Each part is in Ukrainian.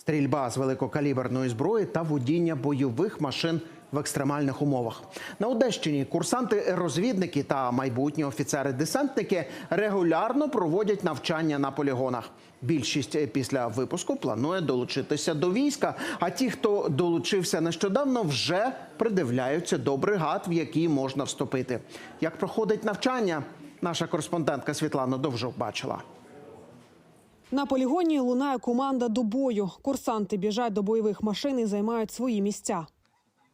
стрільба з великокаліберної зброї та водіння бойових машин в екстремальних умовах. На Одещині курсанти-розвідники та майбутні офіцери-десантники регулярно проводять навчання на полігонах. Більшість після випуску планує долучитися до війська. А ті, хто долучився нещодавно, вже придивляються до бригад, в які можна вступити. Як проходить навчання, наша кореспондентка Світлана Довжук бачила. На полігоні лунає команда до бою. Курсанти біжать до бойових машин і займають свої місця.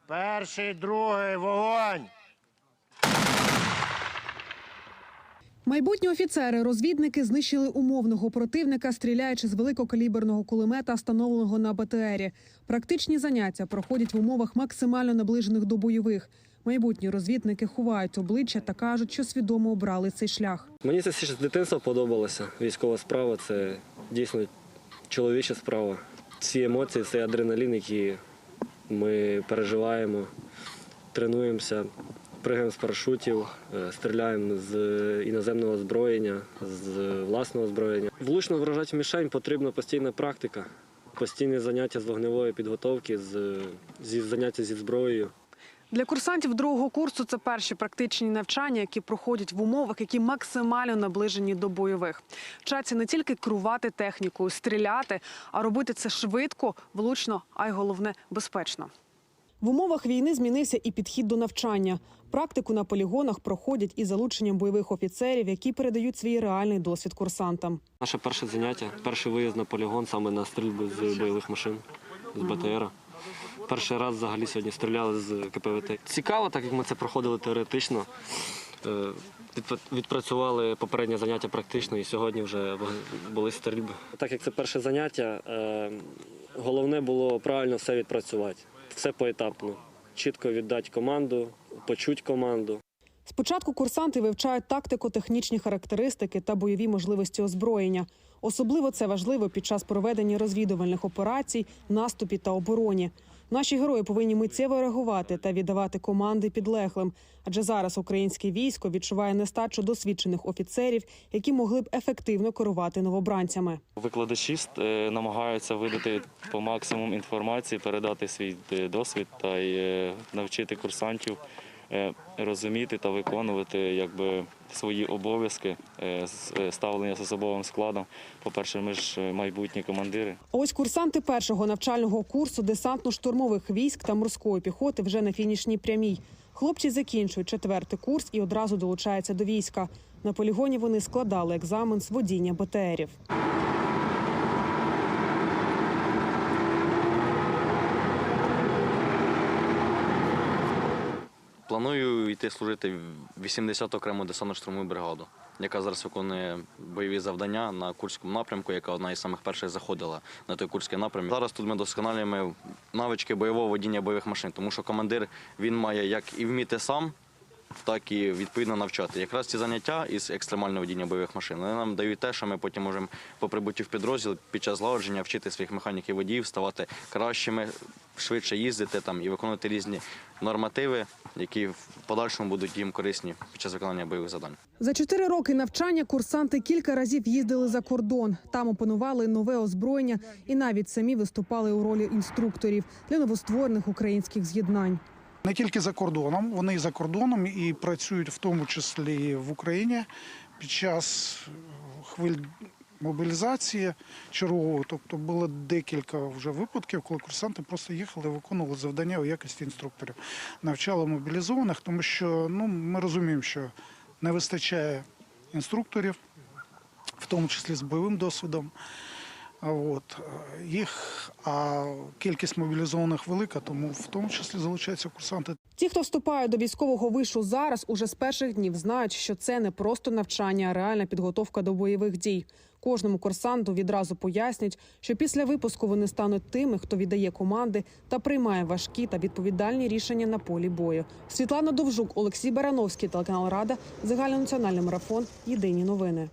Перший, другий, вогонь! Майбутні офіцери, розвідники знищили умовного противника, стріляючи з великокаліберного кулемета, встановленого на БТРі. Практичні заняття проходять в умовах максимально наближених до бойових. Майбутні розвідники ховають обличчя та кажуть, що свідомо обрали цей шлях. Мені це ще з дитинства подобалося. Військова справа це дійсно чоловіча справа. Ці емоції, цей адреналін, який ми переживаємо, тренуємося, пригаємо з парашутів, е, стріляємо з іноземного озброєння, з власного озброєння. Влучно вражати мішень потрібна постійна практика, постійні заняття з вогневої підготовки, з, зі заняття зі зброєю. Для курсантів другого курсу це перші практичні навчання, які проходять в умовах, які максимально наближені до бойових. Вчаться не тільки керувати технікою, стріляти, а робити це швидко, влучно, а й головне безпечно. В умовах війни змінився і підхід до навчання. Практику на полігонах проходять із залученням бойових офіцерів, які передають свій реальний досвід курсантам. Наше перше заняття, перший виїзд на полігон саме на стрільбу з бойових машин, з БТРа. Перший раз взагалі сьогодні стріляли з КПВТ. Цікаво, так як ми це проходили теоретично. Е, відпра- Відпрацювали попереднє заняття практично і сьогодні вже в- були стрільби. Так як це перше заняття, е, головне було правильно все відпрацювати. Все поетапно. Чітко віддати команду, почути команду. Спочатку курсанти вивчають тактико-технічні характеристики та бойові можливості озброєння. Особливо це важливо під час проведення розвідувальних операцій, наступі та обороні. Наші герої повинні миттєво реагувати та віддавати команди підлеглим, адже зараз українське військо відчуває нестачу досвідчених офіцерів, які могли б ефективно керувати новобранцями. Викладачі е, намагаються видати по максимуму інформації, передати свій е, досвід та е, навчити курсантів розуміти та виконувати якби, свої обов'язки е, е, ставлення з особовим складом. По-перше, ми ж е, майбутні командири. Ось курсанти першого навчального курсу десантно-штурмових військ та морської піхоти вже на фінішній прямій. Хлопці закінчують четвертий курс і одразу долучаються до війська. На полігоні вони складали екзамен з водіння БТРів. Планую йти служити в 80 окрему десантно-штурмову бригаду, яка зараз виконує бойові завдання на Курському напрямку, яка одна із самих перших заходила на той Курський напрямок. Зараз тут ми досконалюємо навички бойового водіння бойових машин, тому що командир він має як і вміти сам, так і відповідно навчати. Якраз ці заняття із екстремального водіння бойових машин вони нам дають те, що ми потім можемо по прибуттю в підрозділ під час злагодження вчити своїх механіків водіїв, ставати кращими, швидше їздити там і виконувати різні нормативи, які в подальшому будуть їм корисні під час виконання бойових завдань. За чотири роки навчання курсанти кілька разів їздили за кордон. Там опанували нове озброєння і навіть самі виступали у ролі інструкторів для новостворених українських з'єднань. Не тільки за кордоном, вони і за кордоном і працюють в тому числі в Україні під час хвиль мобілізації чергової. Тобто було декілька вже випадків, коли курсанти просто їхали, виконували завдання у якості інструкторів, навчали мобілізованих, тому що ну, ми розуміємо, що не вистачає інструкторів, в тому числі з бойовим досвідом. От е, їх а кількість мобілізованих велика, тому в тому числі залучаються курсанти. Ті, хто вступає до військового вишу зараз, уже з перших днів знають, що це не просто навчання, а реальна підготовка до бойових дій. Кожному курсанту відразу пояснять, що після випуску вони стануть тими, хто віддає команди та приймає важкі та відповідальні рішення на полі бою. Світлана Довжук, Олексій Барановський, телеканал Рада, загальнонаціональний марафон. Єдині новини.